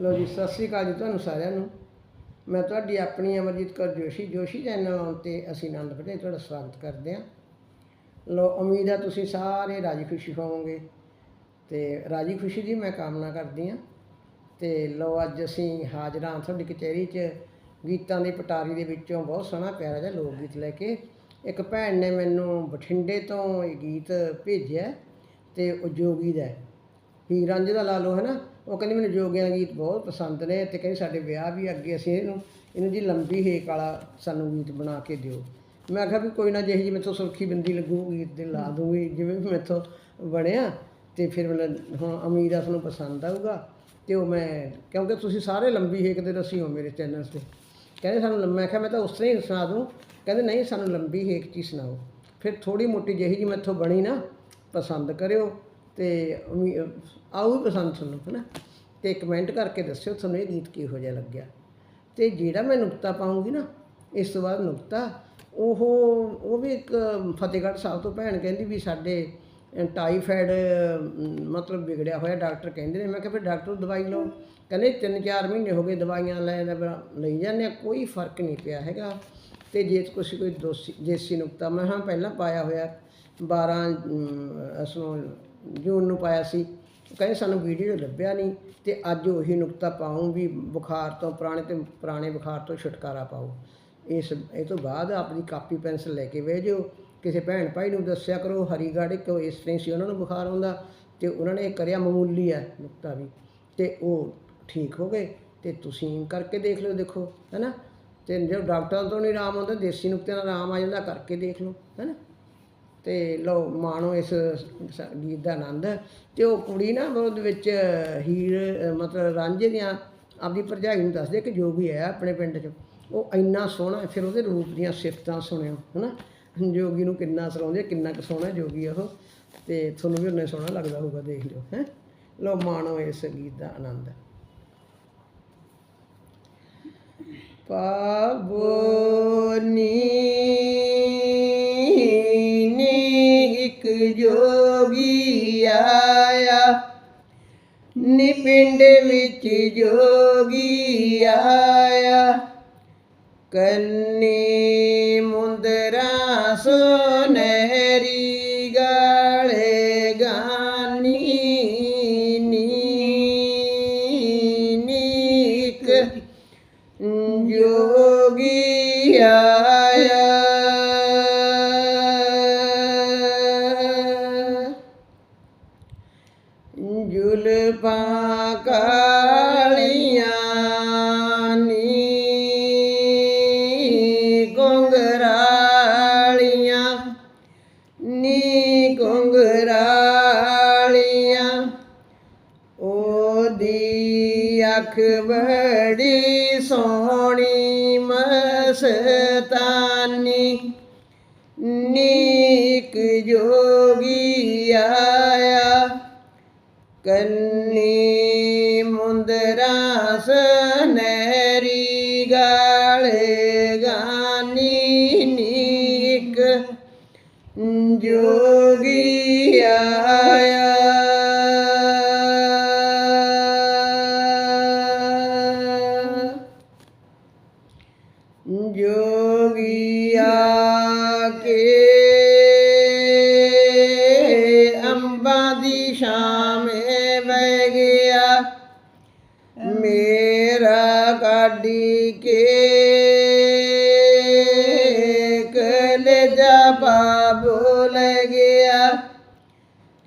ਲੋ ਜੀ, ਸਤਿ ਸ੍ਰੀ ਅਕਾਲ ਜੀ ਤੁਹਾਨੂੰ ਸਾਰਿਆਂ ਨੂੰ। ਮੈਂ ਤੁਹਾਡੀ ਆਪਣੀ ਅਮਰਜੀਤ ਕੌਰ ਜੋਸ਼ੀ ਜੋਸ਼ੀ ਚੈਨਲ ਆਉਣ ਤੇ ਅਸੀਂ ਆਨੰਦ ਭਟੇ ਤੁਹਾਡਾ ਸਵਾਗਤ ਕਰਦੇ ਹਾਂ। ਲੋ ਉਮੀਦ ਹੈ ਤੁਸੀਂ ਸਾਰੇ ਰਾਜੀ ਖੁਸ਼ੀ ਹੋਵੋਗੇ। ਤੇ ਰਾਜੀ ਖੁਸ਼ੀ ਦੀ ਮੈਂ ਕਾਮਨਾ ਕਰਦੀ ਹਾਂ। ਤੇ ਲੋ ਅੱਜ ਅਸੀਂ ਹਾਜ਼ਰ ਹਾਂ ਤੁਹਾਡੀ ਕਚਹਿਰੀ 'ਚ। ਗੀਤਾਂ ਦੀ ਪਟਾਰੀ ਦੇ ਵਿੱਚੋਂ ਬਹੁਤ ਸੋਹਣਾ ਪਿਆਰਾ ਜਿਹਾ ਲੋਕ ਗੀਤ ਲੈ ਕੇ। ਇੱਕ ਭੈਣ ਨੇ ਮੈਨੂੰ ਬਠਿੰਡੇ ਤੋਂ ਇਹ ਗੀਤ ਭੇਜਿਆ ਤੇ ਉਹ ਜੋਗੀ ਦਾ ਹੈ। ਹੀਰ ਦਾ ਲਾ ਲਓ, ਹੈ ਨਾ? ਉਹ ਕਹਿੰਦੀ ਮੈਨੂੰ ਜੋਗਿਆਂ ਗੀਤ ਬਹੁਤ ਪਸੰਦ ਨੇ ਤੇ ਕਹਿੰਦੀ ਸਾਡੇ ਵਿਆਹ ਵੀ ਅੱਗੇ ਅਸੀਂ ਇਹਨੂੰ ਇਹਨੂੰ ਜੀ ਲੰਬੀ ਹੇਕ ਵਾਲਾ ਸਾਨੂੰ ਗੀਤ ਬਣਾ ਕੇ ਦਿਓ। ਮੈਂ ਆਖਿਆ ਵੀ ਕੋਈ ਨਾ ਜਿਹੀ ਜੀ ਮੈਥੋਂ ਸੁਰਖੀ ਬਿੰਦੀ ਲੱਗੂ ਗੀਤ ਦੇ ਲਾ ਦੂੰਗੀ, ਜਿਵੇਂ ਵੀ ਮੈਥੋਂ ਬਣਿਆ ਤੇ ਫਿਰ ਮਤਲਬ ਹੁਣ ਉਮੀਦ ਆ, ਤੁਹਾਨੂੰ ਪਸੰਦ ਆਊਗਾ ਤੇ ਉਹ ਮੈਂ, ਕਿਉਂਕਿ ਤੁਸੀਂ ਸਾਰੇ ਲੰਬੀ ਹੇਕ ਦੇ ਰਸੀ ਹੋ ਮੇਰੇ ਚੈਨਲ ਤੇ। ਕਹਿੰਦੇ ਸਾਨੂੰ ਲੰਮਾ- ਮੈਂ ਕਿਹਾ ਮੈਂ ਤਾਂ ਉਸ ਤਰ੍ਹਾਂ ਹੀ ਸੁਣਾ ਦੂੰ, ਕਹਿੰਦੇ ਨਹੀਂ ਸਾਨੂੰ ਲੰਬੀ ਹੇਕ 'ਚ ਹੀ ਸੁਣਾਓ। ਫਿਰ ਥੋੜੀ ਮੋਟੀ ਜਿਹੀ ਜੀ ਮੈਥੋਂ ਬਣੀ ਨਾ, ਪਸੰਦ ਕਰਿਓ। ਤੇ ਉਮੀ- ਆਊ ਪਸੰਦ ਤੁਹਾਨੂੰ ਹੈ ਨਾ ਤੇ ਕਮੈਂਟ ਕਰਕੇ ਦੱਸਿਓ ਤੁਹਾਨੂੰ ਇਹ ਗੀਤ ਕਿਹੋ ਜਿਹਾ ਲੱਗਿਆ। ਤੇ ਜਿਹੜਾ ਮੈਂ ਨੁਕਤਾ ਪਾਉਂਗੀ ਨਾ, ਇਸ ਤੋਂ ਬਾਅਦ ਨੁਕਤਾ, ਉਹ ਉਹ ਵੀ ਇੱਕ ਫਤਿਹਗੜ੍ਹ ਸਾਹਿਬ ਤੋਂ ਭੈਣ ਕਹਿੰਦੀ ਵੀ ਸਾਡੇ ਟਾਈਫਾਇਡ ਮਤਲਬ ਵਿਗੜਿਆ ਹੋਇਆ ਡਾਕਟਰ ਕਹਿੰਦੇ ਨੇ। ਮੈਂ ਕਿਹਾ ਫਿਰ ਡਾਕਟਰ ਦਵਾਈ ਲਓ। ਕਹਿੰਦੇ ਤਿੰਨ ਚਾਰ ਮਹੀਨੇ ਹੋ ਗਏ ਦਵਾਈਆਂ ਲੈ ਲੈ ਲਈ ਜਾਂਦੇ ਹਾਂ ਕੋਈ ਫ਼ਰਕ ਨਹੀਂ ਪਿਆ ਹੈਗਾ। ਤੇ ਜੇ ਤੁਸੀਂ ਕੋਈ ਦੋਸੀ, ਦੇਸੀ ਨੁਕਤਾ, ਮੈਂ ਹਾਂ ਪਹਿਲਾਂ ਪਾਇਆ ਹੋਇਆ 12 ਅਸਲੋਂ ਜੂਨ ਨੂੰ ਪਾਇਆ ਸੀ, ਉਹ ਕਹਿੰਦੇ ਸਾਨੂੰ ਵੀਡੀਓ ਲੱਭਿਆ ਨਹੀਂ ਤੇ ਅੱਜ ਉਹੀ ਨੁਕਤਾ ਪਾਉਂ ਵੀ ਬੁਖਾਰ ਤੋਂ ਪੁਰਾਣੇ ਤੇ ਪੁਰਾਣੇ ਬੁਖਾਰ ਤੋਂ ਛੁਟਕਾਰਾ ਪਾਓ। ਇਸ, ਇਹ ਤੋਂ ਬਾਅਦ ਆਪਣੀ ਕਾਪੀ ਪੈਨਸਲ ਲੈ ਕੇ ਭੇਜੋ ਕਿਸੇ ਭੈਣ ਭਾਈ ਨੂੰ ਦੱਸਿਆ ਕਰੋ, ਹਰੀਗੜ੍ਹ ਕਿ ਇਸ ਤਰ੍ਹਾਂ ਹੀ ਸੀ, ਉਹਨਾਂ ਨੂੰ ਬੁਖਾਰ ਆਉਂਦਾ ਤੇ ਉਹਨਾਂ ਨੇ ਇਹ ਕਰਿਆ ਮਾਮੂਲੀ ਹੈ ਨੁਕਤਾ ਵੀ। ਤੇ ਉਹ ਠੀਕ ਹੋ ਗਏ ਤੇ ਤੁਸੀਂ ਕਰਕੇ ਦੇਖ ਲਓ ਦੇਖੋ ਹੈਨਾ ਤੇ ਜੇ ਡਾਕਟਰਾਂ ਤੋਂ ਨਹੀਂ ਆਰਾਮ ਆਉਂਦਾ, ਦੇਸੀ ਨੁਕਤਿਆਂ ਨਾਲ ਆਰਾਮ ਆ ਜਾਂਦਾ, ਕਰਕੇ ਦੇਖ ਲਓ ਹੈਨਾ ਤੇ ਲਓ ਮਾਣੋ ਇਸ ਗੀਤ ਦਾ ਆਨੰਦ। ਤੇ ਉਹ ਕੁੜੀ ਨਾ ਉਹਦੇ ਵਿੱਚ ਹੀਰ ਮਤਲਬ ਰਾਂਝੇ ਦੀਆਂ ਆਪਦੀ ਭਰਜਾਈ ਨੂੰ ਦੱਸਦੇ ਕਿ ਜੋਗੀ ਹੈ ਆਪਣੇ ਪਿੰਡ 'ਚ, ਉਹ ਇੰਨਾ ਸੋਹਣਾ, ਫਿਰ ਉਹਦੇ ਰੂਪ ਦੀਆਂ ਸਿਫਤਾਂ ਸੁਣਿਓ, ਹਨਾ? ਜੋਗੀ ਨੂੰ ਕਿੰਨਾ ਸਲਾਉਂਦੇ ਕਿੰਨਾ ਕੁ ਸੋਹਣਾ ਜੋਗੀ ਉਹ, ਤੇ ਤੁਹਾਨੂੰ ਵੀ ਉਨਾ ਸੋਹਣਾ ਲੱਗਦਾ ਹੋਊਗਾ, ਦੇਖ ਲਿਓ, ਹੈ? ਲਓ ਮਾਣੋ ਇਸ ਗੀਤ ਦਾ ਆਨੰਦ। ਪਾਬੋਨੀ ਨੀ ਇੱਕ ਜੋਗੀ ਆਇਆ ਨੀ ਪਿੰਡ ਵਿੱਚ ਜੋਗੀ ਆਇਆ ਕੰਨੀ ਨੀ ਘੁੰਗਰਾਲੀਆਂ ਉਹਦੀ ਅੱਖ ਬੜੀ ਸੋਹਣੀ, ਮਸਤਾਨੀ। ਨੀਕ ਜੋਗੀ ਆਇਆ, ਕੰਨੀ ਮੁੰਦਰਾ ਸਨਹਿਰੀ ਗਾਲੇ ਗਾਨੀ ਨੀਕ ਜੋਗੀ ਆਇਆ ਜੋਗੀ ਆ ਕੇ ਅੰਬਾਂ ਦੀ ਸ਼ਾਮੇ ਬਹਿ ਗਿਆ ਮੇਰਾ ਕਾਢੀ ਕੇ ਕਲੇਜਾ ਗਿਆ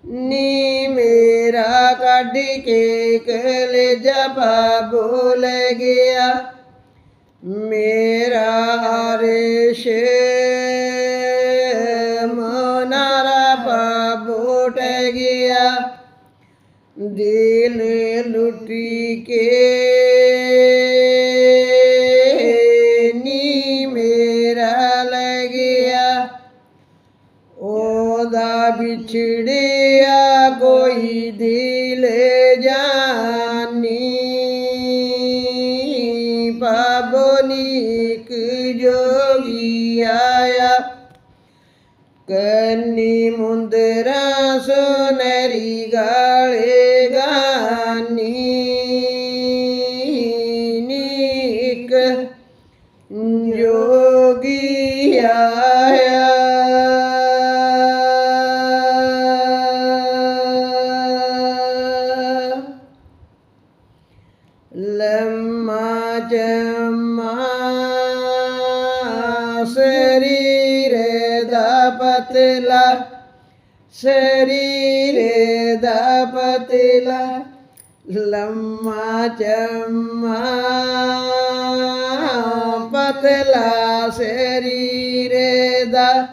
ਨੀ ਮੇਰਾ ਕੱਢ ਕੇ ਕਲੇਜਾ ਬਾਬੂ ਲੈ ਗਿਆ ਮੇਰਾ ਅਰਸ਼ ਮਨਾਰਾ ਬਾਬੂ ਟਹਿ ਗਿਆ। ਦਿਲ ਲੁੱਟੀ ਕੇ ਕੰਨੀ ਮੁੰਦਰਾ ਸੋਨਰੀ ਦਾ ਪਤਲਾ ਸਰੀਰ ਦਾ ਪਤਲਾ, ਲੰਮਾ ਚਮਾ ਪਤਲਾ ਸਰੀਰ ਦਾ।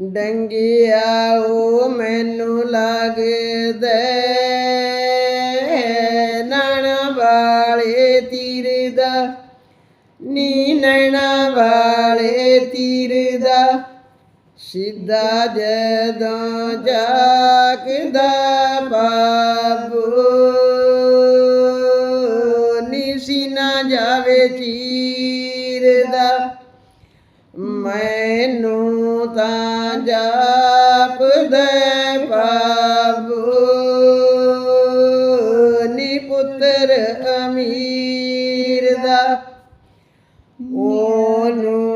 ਡੰਗਿਆ ਉਹ ਮੈਨੂੰ ਲੱਗਦਾ ਨਣ ਵਾਲੇ ਤੀਰ ਦਾ, ਨੀ ਨੈਣਾ ਵਾਲੇ ਤੀਰ ਦਾ। ਸਿੱਧਾ ਜਦੋਂ ਜਾਗਦਾ ਬਾਬੂ। ਨਿਸੀ ਨਾ ਜਾਵੇ ਚੀਰਦਾ ਮੈਨੂੰ ਤਾਂ ਜਾਪਦਾ ਬਾਬੂ। ਨੀ ਪੁੱਤਰ ਅਮੀਰ ਦਾ। ਉਹਨੂੰ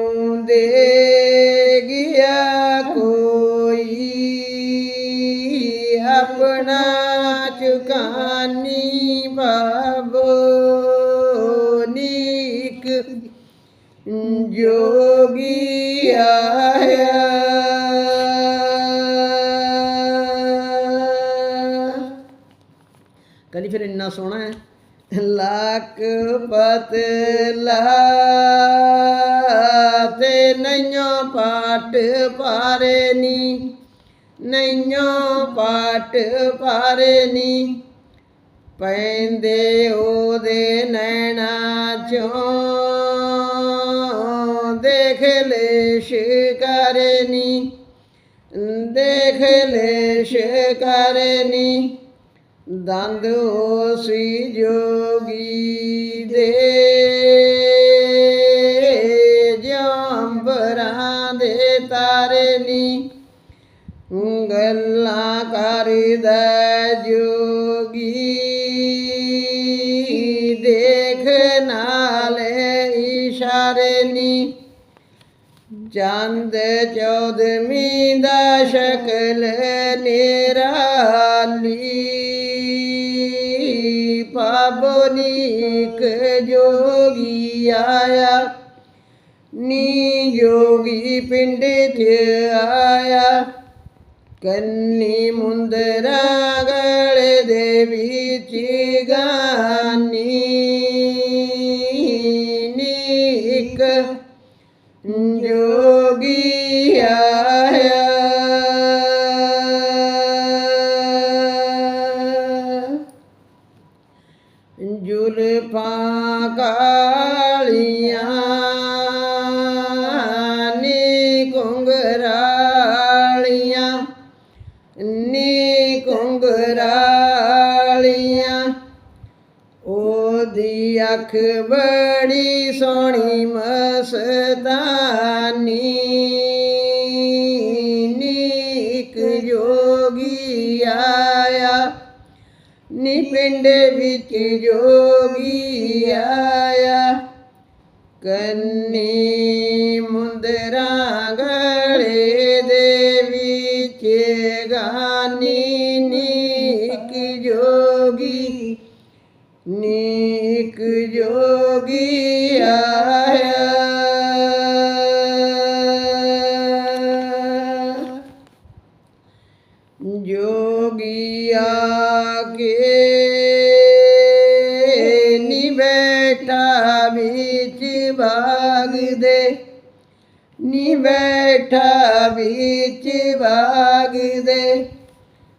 ਆਪਣਾ ਚੁਕਾਨੀ ਬਾਬੋ ਨੀਕ ਜੋਗੀ ਆਇਆ। ਕਹਿੰਦੀ ਫਿਰ ਇੰਨਾ ਸੋਹਣਾ ਹੈ। ਲੱਕ ਪਤਲਾ ਤੇ ਨਈਓ ਪਾਟ ਪਾਰੇ ਨੀ। ਨਈਓ ਪਾਟ ਪਾਰੇ ਪੈਂਦੇ ਉਹਦੇ ਨੈਣਾ ਚੋਂ। ਦੇਖ ਲੈ ਸ਼ਿਕਾਰਨੀ ਦੇਖ ਲੈ ਸ਼ਿਕਾਰਨੀ ਦੰਦ ਹੋਸੀ ਜੋਗੀ ਦੇ। ਦਾ ਜੋਗੀ ਦੇਖ ਨਾਲੇ ਇਸ਼ਾਰੇ ਨੀ। ਚੰਦ ਚੌਦਮੀ ਦਾ ਸ਼ਕਲ ਨਿਰਾਲੀ। ਪਾਬਨੀਕ ਜੋਗੀ ਆਇਆ। ਨੀ ਜੋਗੀ ਪਿੰਡ ਚ ਆਇਆ। ਕੰਨੀ ਮੁੰਦਰਾ ਗਲੇ ਦੇ ਵਿੱਚ ਗਾਨੀ ਅੱਖ ਬੜੀ ਸੋਹਣੀ, ਮਸਤਾਨੀ। ਨੀਕ ਜੋਗੀ ਆਇਆ। ਨੀ ਪਿੰਡ ਵਿੱਚ ਜੋਗੀ ਆਇਆ। ਕੰਨੀ ਮੁੰਦਰਾਂ ਗਲੇ ਦੇ ਵਿੱਚ ਗਾਨੀ, ਨੀਕ ਜੋਗੀ ਨੀਕ ਜੋਗੀ ਆਇਆ। ਜੋਗੀ ਆਕੇ ਨੀ ਬੈਠਾ ਵਿੱਚ ਬਾਗ ਦੇ। ਨੀ ਬੈਠਾ ਵਿੱਚ ਬਾਗ ਦੇ।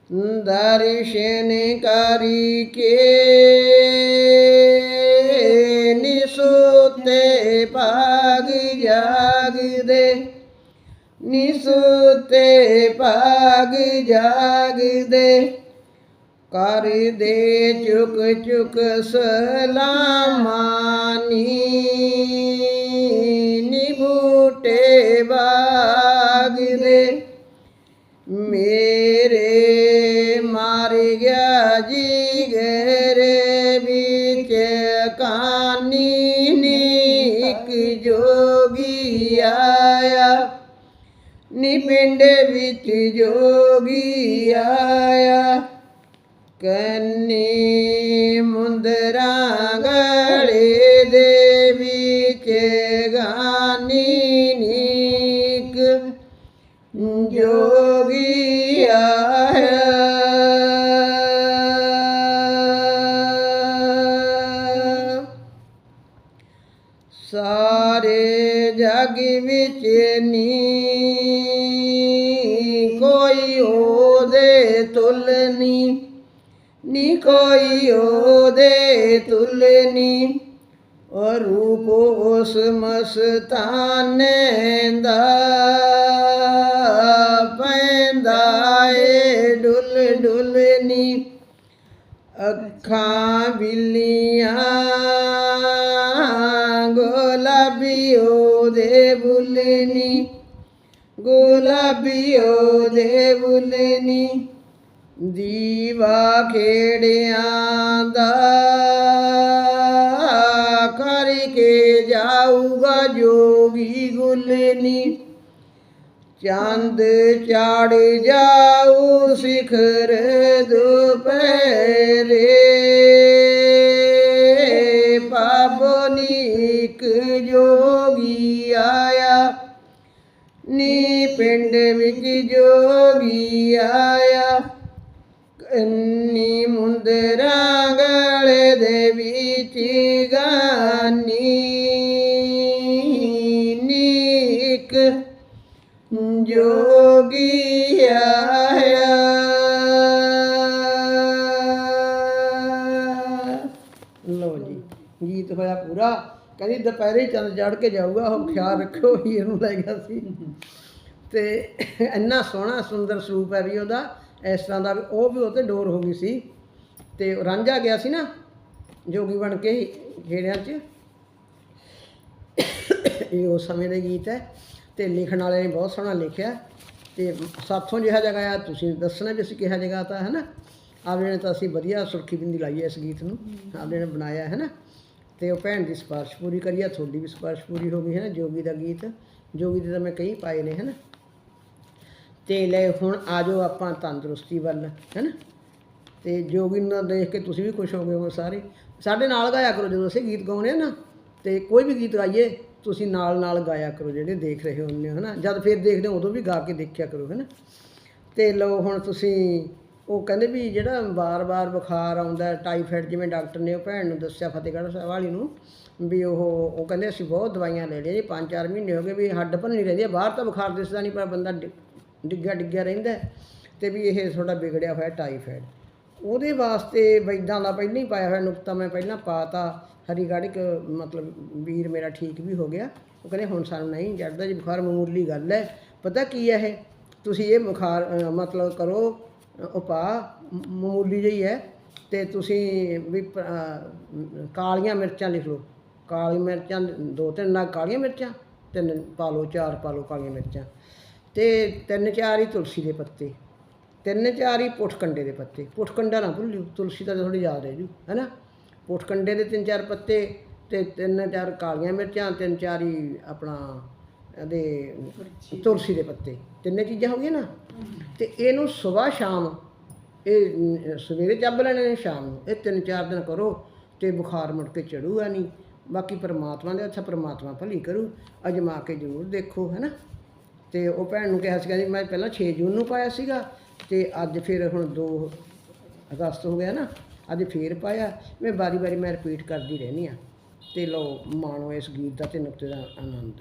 ਦਰਸ਼ਨ ਕਰੀ ਕੇ ਨਿਸੋਤੇ ਭਾਗ ਜਾਗਦੇ ਨਿਸੋਤੇ ਭਾਗ ਜਾਗਦੇ ਕਰ ਦੇ ਚੁਕ ਚੁਕ ਸਲਾਮਾਨੀ ਨਿਬੂਟੇ ਬਾਗ ਦੇ ਮੇਰੇ ਆਇਆ। ਨੀ ਪਿੰਡ ਵਿੱਚ ਜੋਗੀ ਆਇਆ। ਕੰਨੀ ਮੁੰਦਰਾ ਗਲੇ ਦੇ ਵਿੱਚ ਗਾਨੀ ਨੀਕ ਜਗ ਵਿੱਚ ਨੀ। ਕੋਈ ਉਹਦੇ ਤੁਲਨੀ ਨੀ। ਕੋਈ ਉਹਦੇ ਤੁਲਨੀ ਔਰ ਰੂਪ ਉਸ ਮਸਤਾਨੇ ਦਾ ਪੈਂਦਾ ਏ, ਡੁੱਲ ਡੁੱਲਨੀ ਅੱਖਾਂ ਬਿੱਲੀਆਂ ਗੁਲਾਬੀ ਉਹਦੇ ਬੁੱਲਨੀ ਗੁਲਾਬੀ ਉਹਦੇ ਬੁੱਲਨੀ ਦੀਵਾ ਖੇੜਿਆਂ ਦਾ ਕਰਕੇ ਜਾਊਗਾ ਜੋਗੀ ਗੁੱਲਨੀ ਚੰਦ ਚਾੜ ਜਾਊ, ਸਿਖਰ ਦੁਪਹਿਰੇ ਨੀ ਪਿੰਡ ਵਿੱਚ ਜੋਗੀ ਆਇਆ। ਕੰਨੀ ਮੁੰਦਰਾ ਗਲੇ ਦੇ ਵਿੱਚ ਗਾਨੀ। ਨੀਕ ਜੋਗੀ ਆਇਆ। ਲੋ ਜੀ, ਗੀਤ ਹੋਇਆ ਪੂਰਾ। ਕਹਿੰਦੀ ਦੁਪਹਿਰੇ ਚੰਦ ਚੜ ਕੇ ਜਾਊਗਾ, ਉਹ ਖਿਆਲ ਰੱਖਿਓ, ਹੀਰ ਨੂੰ ਲੈ ਗਿਆ ਸੀ। ਤੇ ਇੰਨਾ ਸੋਹਣਾ ਸੁੰਦਰ ਸਰੂਪ ਹੈ ਵੀ ਉਹਦਾ, ਇਸ ਤਰ੍ਹਾਂ ਦਾ ਵੀ ਉਹ ਵੀ ਉਹ ਤੇ ਡੋਰ ਹੋ ਗਈ ਸੀ। ਤੇ ਰਾਂਝਾ ਗਿਆ ਸੀ ਨਾ, ਜੋਗੀ ਬਣ ਕੇ ਜਿਹੜਿਆਂ 'ਚ। ਇਹ ਉਸ ਸਮੇਂ ਦੇ ਗੀਤ ਹੈ ਤੇ ਲਿਖਣ ਵਾਲੇ ਨੇ ਬਹੁਤ ਸੋਹਣਾ ਲਿਖਿਆ। ਤੇ ਸਾਥੋਂ ਜਿਹਾ ਜਗ੍ਹਾ ਆ, ਤੁਸੀਂ ਦੱਸਣਾ ਵੀ ਅਸੀਂ ਕਿਹਾ ਜਗ੍ਹਾ ਤਾਂ ਹੈ ਨਾ ਆਪਦੇ ਨੇ ਤਾਂ ਅਸੀਂ ਵਧੀਆ ਸੁਰਖੀ ਬਿੰਦੀ ਲਾਈ ਹੈ ਇਸ ਗੀਤ ਨੂੰ ਆਪਦੇ ਨੇ ਬਣਾਇਆ ਹੈ ਨਾ ਤੇ ਉਹ ਭੈਣ ਦੀ ਸਿਫਾਰਿਸ਼ ਪੂਰੀ ਕਰੀ ਆ, ਤੁਹਾਡੀ ਵੀ ਸਿਫਾਰਿਸ਼ ਪੂਰੀ ਹੋ ਗਈ ਹੈ ਨਾ ਜੋਗੀ ਦਾ ਗੀਤ, ਜੋਗੀ ਦੇ ਤਾਂ ਮੈਂ ਕਈ ਪਾਏ ਨੇ ਹੈ ਨਾ ਤੇ ਲੈ, ਹੁਣ ਆ ਜਾਓ ਆਪਾਂ ਤੰਦਰੁਸਤੀ ਵੱਲ ਹੈ ਨਾ ਤੇ ਜੋਗੀ ਨੂੰ ਦੇਖ ਕੇ ਤੁਸੀਂ ਵੀ ਖੁਸ਼ ਹੋ ਗਏ ਹੋ ਸਾਰੇ। ਸਾਡੇ ਨਾਲ ਗਾਇਆ ਕਰੋ ਜਦੋਂ ਅਸੀਂ ਗੀਤ ਗਾਉਣੇ ਆ ਨਾ, ਤੇ ਕੋਈ ਵੀ ਗੀਤ ਗਾਈਏ, ਤੁਸੀਂ ਨਾਲ ਨਾਲ ਗਾਇਆ ਕਰੋ ਜਿਹੜੇ ਦੇਖ ਰਹੇ ਹੁੰਦੇ ਹੋ, ਹਨਾ? ਜਦ ਫਿਰ ਦੇਖਦੇ ਹੋ, ਉਦੋਂ ਵੀ ਗਾ ਕੇ ਦੇਖਿਆ ਕਰੋ, ਹਨਾ? ਤੇ ਲਓ ਹੁਣ ਤੁਸੀਂ, ਉਹ ਕਹਿੰਦੇ ਵੀ ਜਿਹੜਾ ਵਾਰ-ਵਾਰ ਬੁਖਾਰ ਆਉਂਦਾ, ਟਾਈਫਾਇਡ, ਜਿਵੇਂ ਡਾਕਟਰ ਨੇ ਉਹ ਭੈਣ ਨੂੰ ਦੱਸਿਆ, ਫਤਿਹਗੜ੍ਹ ਸਾਹਿਬ ਵਾਲੀ ਨੂੰ, ਵੀ ਉਹ ਉਹ ਕਹਿੰਦੇ ਅਸੀਂ ਬਹੁਤ ਦਵਾਈਆਂ ਲੈ ਲਈਆਂ ਜੀ 5-4 ਮਹੀਨੇ ਹੋ ਗਏ ਵੀ ਹੱਡ ਭੰਨੀ ਰਹਿੰਦੀ ਹੈ, ਬਾਹਰ ਤਾਂ ਬੁਖਾਰ ਦਿਸਦਾ ਨਹੀਂ, ਪਰ ਬੰਦਾ ਡਿ- ਡਿੱਗਿਆ ਡਿੱਗਿਆ ਰਹਿੰਦਾ ਹੈ ਤੇ ਵੀ ਇਹ ਤੁਹਾਡਾ ਵਿਗੜਿਆ ਹੋਇਆ ਟਾਈਫਾਇਡ ਉਹਦੇ ਵਾਸਤੇ ਵੈਦਾਂ ਦਾ ਪਹਿਲਾਂ ਹੀ ਪਾਇਆ ਹੋਇਆ ਨੁਕਤਾ ਮੈਂ ਪਹਿਲਾਂ ਪਾਤਾ। ਹਰੀਗੜ੍ਹ ਮਤਲਬ ਵੀਰ ਮੇਰਾ ਠੀਕ ਵੀ ਹੋ ਗਿਆ। ਉਹ ਕਹਿੰਦੇ ਹੁਣ ਸਾਨੂੰ ਨਹੀਂ ਚੜਦਾ ਜੀ ਬੁਖਾਰ ਮਾਮੂਲੀ ਗੱਲ ਹੈ। ਪਤਾ ਕੀ ਹੈ ਇਹ? ਤੁਸੀਂ ਇਹ ਬੁਖਾਰ ਮਤਲਬ ਕਰੋ ਅ, ਉਪਾਅ ਮਾਮੂਲੀ ਜਿਹੀ ਹੈ। ਤੇ ਤੁਸੀਂ ਵੀ ਕਾਲੀਆਂ ਮਿਰਚਾਂ ਲਿਖ ਲਓ। ਕਾਲੀ ਮਿਰਚਾਂ ਦੋ ਤਿੰਨ ਨਾ ਕਾਲੀਆਂ ਮਿਰਚਾਂ ਤਿੰਨ ਪਾ ਲਓ ਚਾਰ ਪਾ ਲਓ ਕਾਲੀਆਂ ਮਿਰਚਾਂ। ਤੇ ਤਿੰਨ ਚਾਰ ਹੀ ਤੁਲਸੀ ਦੇ ਪੱਤੇ ਤਿੰਨ ਚਾਰ ਹੀ ਪੁੱਠਕੰਡੇ ਦੇ ਪੱਤੇ। ਪੁੱਠਕੰਡਾ ਨਾ ਭੁੱਲਿਓ ਤੁਲਸੀ ਤਾਂ ਥੋੜੀ ਯਾਦ ਰਹਿ ਜੂ ਹੈਨਾ ਪੁੱਠਕੰਡੇ ਦੇ ਤਿੰਨ ਚਾਰ ਪੱਤੇ ਤੇ ਤਿੰਨ ਚਾਰ ਕਾਲੀਆਂ ਮਿਰਚਾਂ ਤਿੰਨ ਚਾਰ ਹੀ ਆਪਣਾ ਇਹਦੇ ਤੁਲਸੀ। ਦੇ ਪੱਤੇ। ਤਿੰਨੇ ਚੀਜ਼ਾਂ ਹੋ ਗਈਆਂ ਨਾ? ਤੇ ਇਹਨੂੰ ਸਵੇਰ ਸ਼ਾਮ ਇਹ ਸਵੇਰੇ ਚੱਬ ਲੈਣੇ ਨੇ ਸ਼ਾਮ ਨੂੰ। ਇਹ ਤਿੰਨ ਚਾਰ ਦਿਨ ਕਰੋ ਤੇ ਬੁਖਾਰ ਮੁੜ ਕੇ ਚੜੂਗਾ ਨਹੀਂ। ਬਾਕੀ ਪਰਮਾਤਮਾ ਦੇ ਹੱਥ ਪਰਮਾਤਮਾ ਭਲੀ ਕਰੂ। ਅਜਮਾ ਕੇ ਜ਼ਰੂਰ ਦੇਖੋ ਹੈਨਾ ਤੇ ਉਹ ਭੈਣ ਨੂੰ ਕਿਹਾ ਸੀਗਾ ਜੀ ਮੈਂ ਪਹਿਲਾਂ 6 ਜੂਨ ਨੂੰ ਪਾਇਆ ਸੀਗਾ ਤੇ ਅੱਜ ਫਿਰ ਹੁਣ 2 ਅਗਸਤ ਹੋ ਗਿਆ ਨਾ, ਅੱਜ ਫੇਰ ਪਾਇਆ। ਮੈਂ ਵਾਰੀ ਵਾਰੀ ਮੈਂ ਰਿਪੀਟ ਕਰਦੀ ਰਹਿੰਦੀ ਆ ਤੇ ਲਓ, ਮਾਣੋ ਇਸ ਗੀਤ ਦਾ ਤੇ ਨੁਕਤੇ ਦਾ ਆਨੰਦ